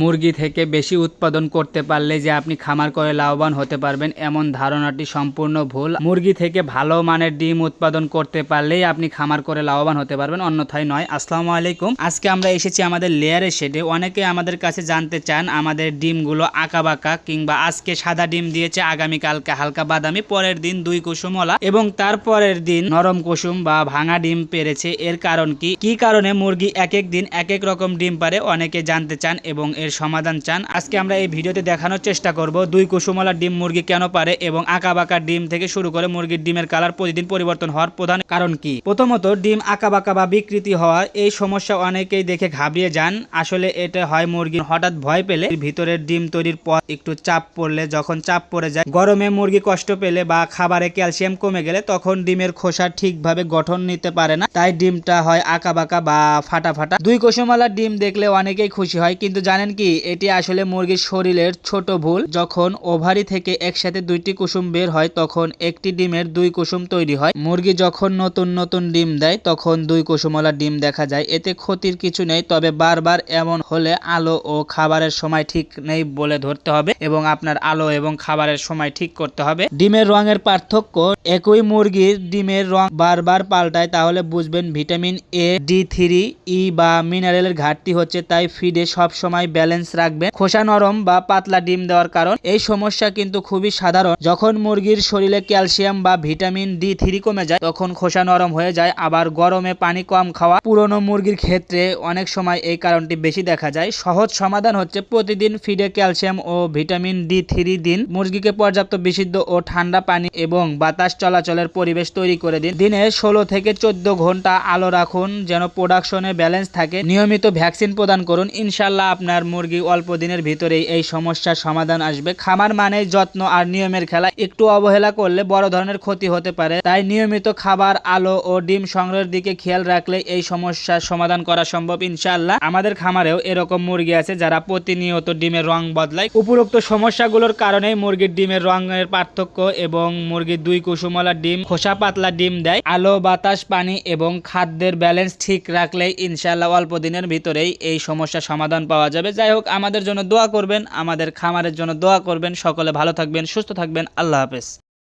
মুরগি থেকে বেশি উৎপাদন করতে পারলে যে আপনি খামার করে লাভবান হতে পারবেন, এমন ধারণাটি সম্পূর্ণ ভুল। মুরগি থেকে ভালো মানের ডিম উৎপাদন করতে পারলেই আপনি খামার করে লাভবান হতে পারবেন, অন্যথায় নয়। আসসালামু আলাইকুম। আজকে আমরা এসেছি আমাদের লেয়ারের শেডে। অনেকে আমাদের কাছে জানতে চান আমাদের ডিমগুলো আঁকা বাঁকা কিংবা আজকে সাদা ডিম দিয়েছে, আগামীকালকে হালকা বাদামি, পরের দিন দুই কুসুমলা এবং তারপরের দিন নরম কুসুম বা ভাঙা ডিম পেরেছে। এর কারণ কি? কি কারণে মুরগি এক এক দিন এক এক রকম ডিম পারে? অনেকে জানতে চান এবং এর সমাধান চান। আজকে আমরা এই ভিডিওতে দেখানোর চেষ্টা করব, দুই কুসুমলা ডিম মুরগি কেন পারে এবং আঁকা বাঁকা ডিম থেকে শুরু করে মুরগির ডিমের কালার প্রতিদিন পরিবর্তন হওয়ার প্রধান কারণ কি? প্রথমত, ডিম আঁকা বাঁকা বা বিকৃতি হওয়া, এই সমস্যা অনেকেই দেখে ঘাবড়িয়ে যান। আসলে এটা হয় মুরগি হঠাৎ ভয় পেলে ভিতরের ডিম তৈরির পর একটু চাপ পড়লে, যখন চাপ পড়ে যায়, গরমে মুরগি কষ্ট পেলে বা খাবারে ক্যালসিয়াম কমে গেলে তখন ডিমের খোসা ঠিকভাবে গঠন নিতে পারে না। তাই ডিমটা হয় আঁকা বাঁকা বা ফাটা ফাটা দুই কোষমালার ডিম দেখলে অনেকেই খুশি হয়, কিন্তু জানেন কি এটি আসলে মুরগির শরীরের ছোট ভুল। যখন ওভারি থেকে একসাথে দুইটি কুসুম বের হয়, তখন একটি ডিমের দুই কুসুম তৈরি হয়। মুরগি যখন নতুন নতুন ডিম দেয়, তখন দুই কুসুমলা ডিম দেখা যায়। এতে ক্ষতির কিছু নেই, তবে বারবার এমন হলে আলো ও খাবারের সময় ঠিক নেই বলে ধরতে হবে এবং আপনার আলো এবং খাবারের সময় ঠিক করতে হবে। ডিমের রঙের পার্থক্য, একই মুরগির ডিমের রং বারবার পাল্টায়, তাহলে বুঝবেন vitamin A, D three, E বা মিনারেলের ঘাটতি হচ্ছে, তাই ফিডে সব সময় ব্যালেন্স রাখবেন। খোসা নরম বা পাতলা ডিম দেওয়ার কারণ এই সমস্যা কিন্তু খুবই সাধারণ। যখন মুরগির শরীরে ক্যালসিয়াম বা ভিটামিন ডি থ্রি কমে যায়, তখন খোসা নরম হয়ে যায়। আবার গরমে পানি কম খাওয়া পুরনো মুরগির ক্ষেত্রে অনেক সময় এই কারণটি বেশি দেখা যায়। সহজ সমাধান হচ্ছে প্রতিদিন ফিডে ক্যালসিয়াম ও ভিটামিন ডি থ্রি দিন। মুরগিকে পর্যাপ্ত বিশুদ্ধ ও ঠান্ডা পানি এবং বাতাস চলাচলের পরিবেশ তৈরি করে দিন। দিনে ষোলো থেকে চোদ্দ ঘণ্টা আলো রাখুন, যেন প্রোডাকশনে ব্যালেন্স থাকে। নিয়মিত ভ্যাকসিন প্রদান করুন। ইনশাল্লাহ আপনার মুরগি অল্প দিনের ভিতরেই এই সমস্যার সমাধান আসবে। খামার মানে যত্ন আর নিয়মের খেলা। একটু অবহেলা করলে বড় ধরনের ক্ষতি হতে পারে। তাই নিয়মিত খাবার, আলো ও ডিম সংগ্রহের দিকে খেয়াল রাখলে এই সমস্যার সমাধান করা সম্ভব, ইনশাআল্লাহ। আমাদের খামারেও এরকম মুরগি আছে যারা প্রতিনিয়ত ডিমের রং বদলায়। উপরোক্ত সমস্যাগুলোর কারণে মুরগির ডিমের রঙের পার্থক্য এবং মুরগির দুই কুসুমলা ডিম, খোসা পাতলা ডিম দেয়। আলো, বাতাস, পানি এবং খাদ্যের ব্যালেন্স ঠিক রাখলেই ইনশাআল্লাহ অল্প দিনের ভিতরেই এই সমস্যার সমাধান পাওয়া যাবে। যাই হোক, আমাদের জন্য দোয়া করবেন, আমাদের খামারের জন্য দোয়া করবেন। সকলে ভালো থাকবেন, সুস্থ থাকবেন। আল্লাহ হাফেজ।